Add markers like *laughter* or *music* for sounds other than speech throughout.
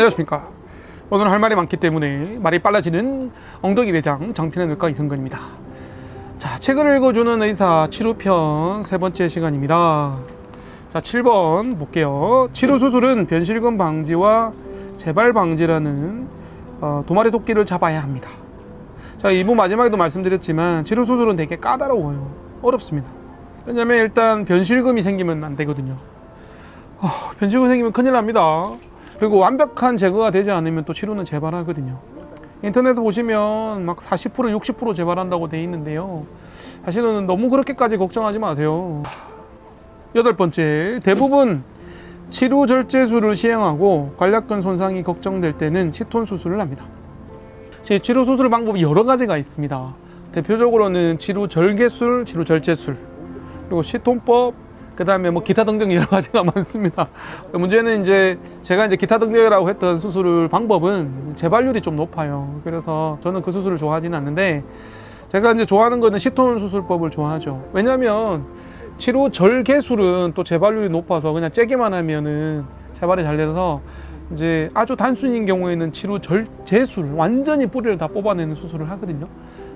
안녕하십니까. 오늘 할 말이 많기 때문에 말이 빨라지는 엉덩이 대장 정피는 외과 이승근입니다. 자 책을 읽어주는 의사 치료편 세 번째 시간입니다. 자 7번 볼게요. 치료 수술은 변실금 방지와 재발 방지라는 어, 두 마리 토끼를 잡아야 합니다. 자 2부 마지막에도 말씀드렸지만 치료 수술은 되게 까다로워요. 어렵습니다. 왜냐면 일단 변실금이 생기면 안 되거든요. 어, 변실금 생기면 큰일 납니다 그리고 완벽한 제거가 되지 않으면 또 치료는 재발하거든요. 인터넷 보시면 막 40% 60% 재발한다고 돼 있는데요. 사실은 너무 그렇게까지 걱정하지 마세요. 여덟 번째, 대부분 치료 절제술을 시행하고 관략근 손상이 걱정될 때는 시톤 수술을 합니다. 제 치료 수술 방법이 여러 가지가 있습니다. 대표적으로는 치료 절개술, 치료 절제술, 그리고 시톤법, 그 다음에 뭐 기타 등등 여러 가지가 *laughs* 많습니다. 문제는 이제 제가 이제 기타 등등이라고 했던 수술 방법은 재발률이 좀 높아요. 그래서 저는 그 수술을 좋아하지는 않는데 제가 이제 좋아하는 거는 시톤 수술법을 좋아하죠. 왜냐하면 치료 절개술은 또 재발률이 높아서 그냥 째기만 하면은 재발이 잘 돼서 이제 아주 단순인 경우에는 치료 절제술 완전히 뿌리를 다 뽑아내는 수술을 하거든요.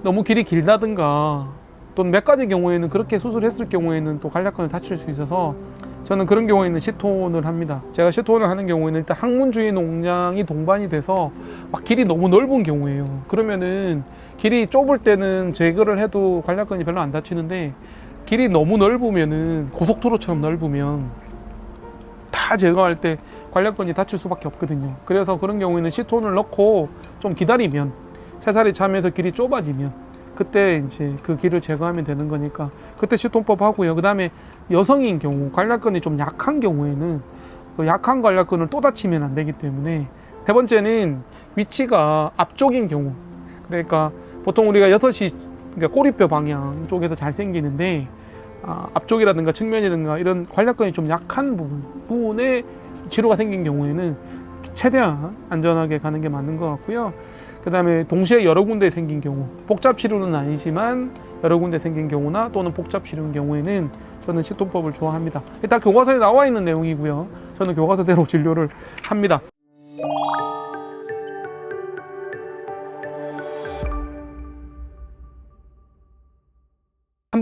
너무 길이 길다든가 또는 몇 가지 경우에는 그렇게 수술했을 경우에는 또 관략근을 다칠 수 있어서 저는 그런 경우에는 시톤을 합니다. 제가 시톤을 하는 경우에는 일단 항문 주위 농량이 동반이 돼서 막 길이 너무 넓은 경우에요. 그러면은 길이 좁을 때는 제거를 해도 관략근이 별로 안 다치는데 길이 너무 넓으면은 고속도로처럼 넓으면 다 제거할 때 관략근이 다칠 수밖에 없거든요. 그래서 그런 경우에는 시톤을 넣고 좀 기다리면 새살이 차면서 길이 좁아지면 그때 이제 그 길을 제거하면 되는 거니까 그때 시통법 하고요. 그 다음에 여성인 경우 관략근이 좀 약한 경우에는 그 약한 관략근을 또 다치면 안 되기 때문에 세 번째는 위치가 앞쪽인 경우 그러니까 보통 우리가 여섯 시 그러니까 꼬리뼈 방향 쪽에서 잘 생기는데 아, 앞쪽이라든가 측면이라든가 이런 관략근이 좀 약한 부분 부분에 치료가 생긴 경우에는 최대한 안전하게 가는 게 맞는 것 같고요. 그 다음에 동시에 여러 군데 생긴 경우 복잡 치료는 아니지만 여러 군데 생긴 경우나 또는 복잡 치료인 경우에는 저는 시통법을 좋아합니다. 일단 교과서에 나와 있는 내용이고요. 저는 교과서대로 *laughs* 진료를 합니다.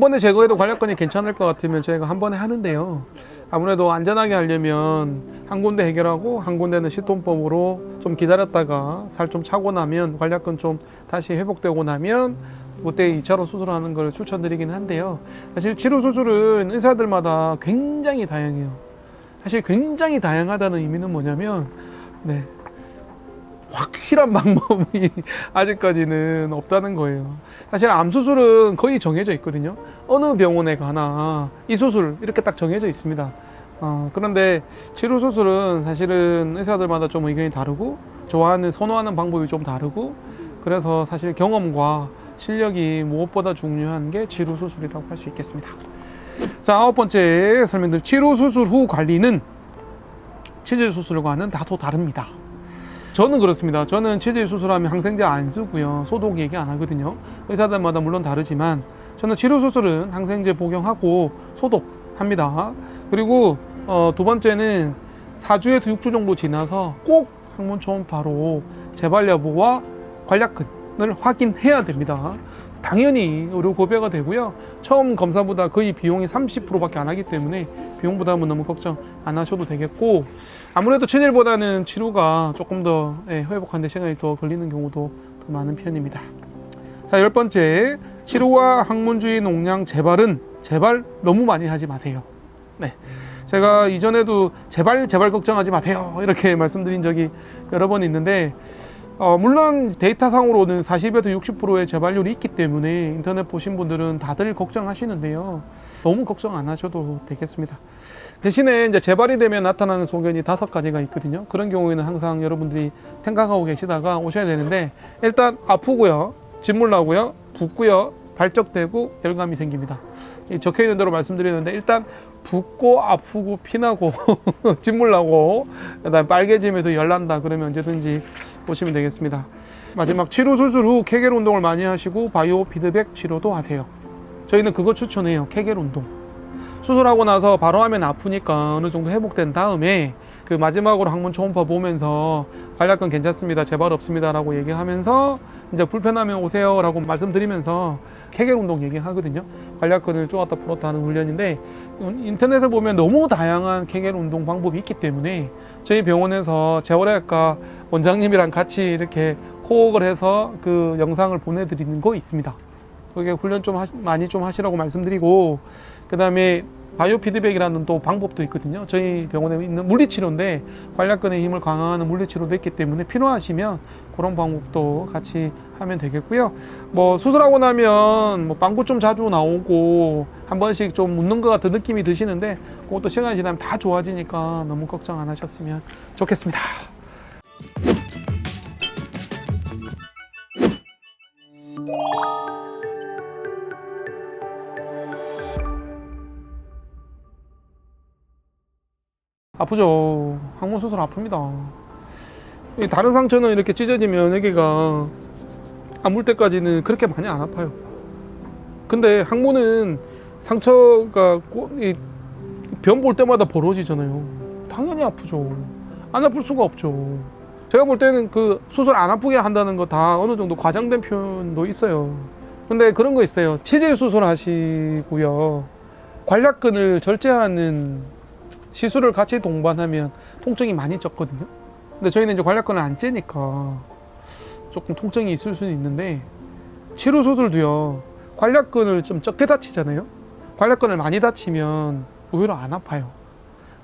번에 제거해도 관략근이 괜찮을 것 같으면 저희가 한 번에 하는데요. 아무래도 안전하게 하려면 한 군데 해결하고 한 군데는 시톤법으로 좀 기다렸다가 살 좀 차고 나면 관략근 좀 다시 회복되고 나면 그때 2차로 수술하는 걸 추천드리긴 한데요. 사실 치료 수술은 의사들마다 굉장히 다양해요. 사실 굉장히 다양하다는 의미는 뭐냐면 네. 확실한 *laughs* 방법이 아직까지는 없다는 거예요. 사실 암 수술은 거의 정해져 있거든요. 어느 병원에 가나 이 수술 이렇게 딱 정해져 있습니다. 어, 그런데 치료 수술은 사실은 의사들마다 좀 의견이 다르고 좋아하는 선호하는 방법이 좀 다르고 그래서 사실 경험과 실력이 무엇보다 중요한 게 치료 수술이라고 할 수 있겠습니다. 자 아홉 번째 설명드릴 치료 수술 후 관리는 치질 수술과는 다소 다릅니다. 저는 그렇습니다. 저는 치질 수술하면 항생제 안 쓰고요. 소독 얘기 안 하거든요. 의사들마다 물론 다르지만 저는 치료 수술은 항생제 복용하고 소독합니다. 그리고 어, 두 번째는 4주에서 6주 정도 지나서 꼭 항문 초음파로 재발 여부와 관략근을 확인해야 됩니다. 당연히 의료 고배가 되고요. 처음 검사보다 거의 비용이 30%밖에 안 하기 때문에 비용 부담은 너무 걱정 안 하셔도 되겠고 아무래도 체질보다는 치료가 조금 더 예, 회복하는데 시간이 더 걸리는 경우도 더 많은 편입니다. 자, 열 번째 치료와 항문 주위 농량 재발은 재발 너무 많이 하지 마세요. 네. 제가 이전에도 재발 재발 걱정하지 마세요 이렇게 말씀드린 적이 여러 번 있는데 어, 물론 데이터상으로는 40에서 60%의 재발률이 있기 때문에 인터넷 보신 분들은 다들 걱정하시는데요. 너무 걱정 안 하셔도 되겠습니다. 대신에 이제 재발이 되면 나타나는 소견이 다섯 가지가 있거든요. 그런 경우에는 항상 여러분들이 생각하고 계시다가 오셔야 되는데 일단 아프고요, 진물 나고요, 붓고요, 발적되고 열감이 생깁니다. 이 적혀 있는 대로 말씀드리는데 일단 붓고 아프고 피나고 *laughs* 진물 나고 그다음 빨개짐에도 열 난다 그러면 언제든지 보시면 되겠습니다. 마지막 치료 수술 후 케겔 운동을 많이 하시고 바이오 피드백 치료도 하세요. 저희는 그거 추천해요. 케겔 운동. 수술하고 나서 바로 하면 아프니까 어느 정도 회복된 다음에 그 마지막으로 항문 초음파 보면서 관략근 괜찮습니다. 재발 없습니다라고 얘기하면서 이제 불편하면 오세요라고 말씀드리면서 케겔 운동 얘기하거든요. 관략근을 쪼았다 풀었다 하는 훈련인데 인터넷에 보면 너무 다양한 케겔 운동 방법이 있기 때문에 저희 병원에서 재활의학과 원장님이랑 같이 이렇게 호흡을 해서 그 영상을 보내드리는 거 있습니다. 그게 훈련 좀 하시- 많이 좀 하시라고 말씀드리고 그 다음에 바이오 피드백이라는 또 방법도 있거든요. 저희 병원에 있는 물리치료인데 관략근의 힘을 강화하는 물리치료도 있기 때문에 필요하시면 그런 방법도 같이 하면 되겠고요. 뭐 수술하고 나면 뭐 빵꾸 좀 자주 나오고 한 번씩 좀 묻는 것 같은 느낌이 드시는데 그것도 시간이 지나면 다 좋아지니까 너무 걱정 안 하셨으면 좋겠습니다. 아프죠. 항문 수술 아픕니다. 이 다른 상처는 이렇게 찢어지면 여기가 아물 때까지는 그렇게 많이 안 아파요. 근데 항문은 상처가 변 볼 때마다 벌어지잖아요. 당연히 아프죠. 안 아플 수가 없죠. 제가 볼 때는 그 수술 안 아프게 한다는 거 다 어느 정도 과장된 표현도 있어요. 근데 그런 거 있어요. 치질 수술 하시고요. 관략근을 절제하는 시술을 같이 동반하면 통증이 많이 쪘거든요. 근데 저희는 이제 관략근을 안 째니까 조금 통증이 있을 수는 있는데 치료 수술도요. 관략근을 좀 적게 다치잖아요. 관략근을 많이 다치면 오히려 안 아파요.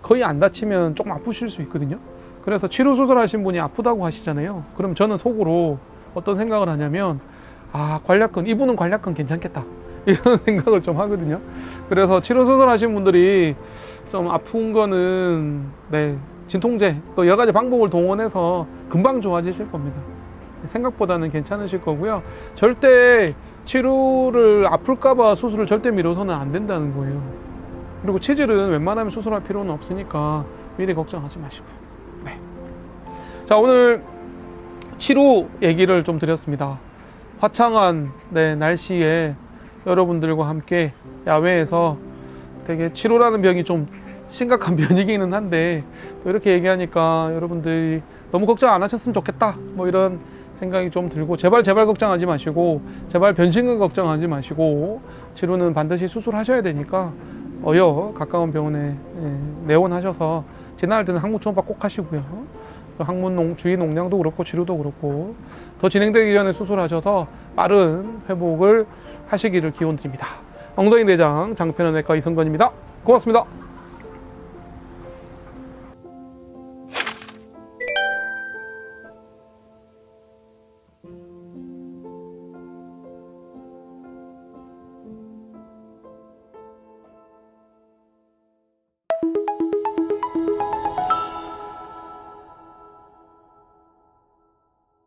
거의 안 다치면 조금 아프실 수 있거든요. 그래서 치료 수술 하신 분이 아프다고 하시잖아요. 그럼 저는 속으로 어떤 생각을 하냐면 아 관략근 이분은 관략근 괜찮겠다 *laughs* 이런 생각을 좀 하거든요. 그래서 치료 수술 하신 분들이 좀 아픈 거는 네 진통제 또 여러 가지 방법을 동원해서 금방 좋아지실 겁니다. 생각보다는 괜찮으실 거고요. 절대 치료를 아플까봐 수술을 절대 미뤄서는 안 된다는 거예요. 그리고 치질은 웬만하면 수술할 필요는 없으니까 미리 걱정하지 마시고요. 네. 자 오늘 치료 얘기를 좀 드렸습니다. 화창한 네, 날씨에 여러분들과 함께 야외에서 되게 치료라는 병이 좀 심각한 *laughs* 병이기는 한데 또 이렇게 얘기하니까 여러분들이 너무 걱정 안 하셨으면 좋겠다. 뭐 이런 생각이 좀 들고 제발 제발 걱정하지 마시고 제발 변신근 걱정하지 마시고 치료는 반드시 수술하셔야 되니까 어여 가까운 병원에 예, 내원하셔서 지날 때는 항문 초음파 꼭 하시고요. 그 항문 농, 주위 농량도 그렇고 치료도 그렇고 더 진행되기 전에 수술하셔서 빠른 회복을 하시기를 기원 드립니다. 엉덩이 내장 장편원외과 이성건입니다. 고맙습니다.